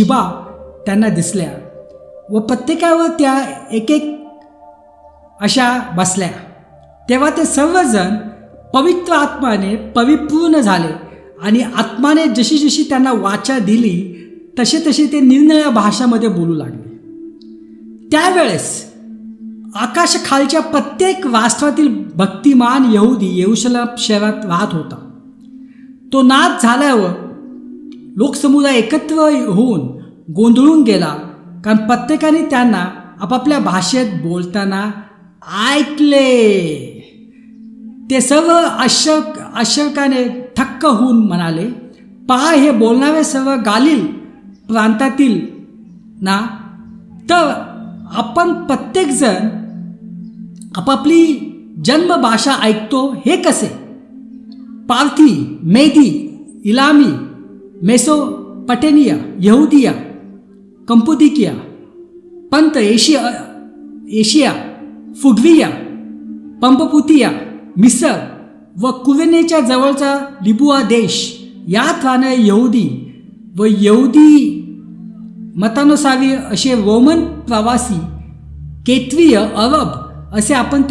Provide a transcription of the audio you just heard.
Shiba त्यांना दिसल्या व प्रत्येकावर त्या एक एक अशा बसल्या. तेव्हा ते सर्वजण पवित्र आत्माने परिपूर्ण झाले आणि आत्माने जशी जशी त्यांना वाचा दिली तसे तसे ते निरनिळ्या भाषामध्ये बोलू लागले. त्यावेळेस आकाशखालच्या प्रत्येक राष्ट्रातील भक्तिमान यहुदी येऊशला शहरात राहत होता. तो नाच झाल्यावर लोकसमुदाय एकत्र होऊन गोंधळून गेला. कारण प्रत्येकाने त्यांना आपापल्या भाषेत बोलताना ऐकले. ते सर्व अशक आश्चर्याने थक्क होऊन म्हणाले पहा हे बोलणारे सर्व गालिल प्रांतातील ना? तर आपण प्रत्येकजण आपापली जन्मभाषा ऐकतो हे कसे? पार्थी मेदी इलामी मेसोपटेनिया यहुदिया कंपोदिकिया पंत एशिया एशिया फुगविया पंपपुतिया मिसर व कुवेनेच्या जवळचा लिबुआ देश. या राहणारे यहुदी व यहुदी मतानुसारी असे रोमन प्रवासी केत्रीय अरब असे आपण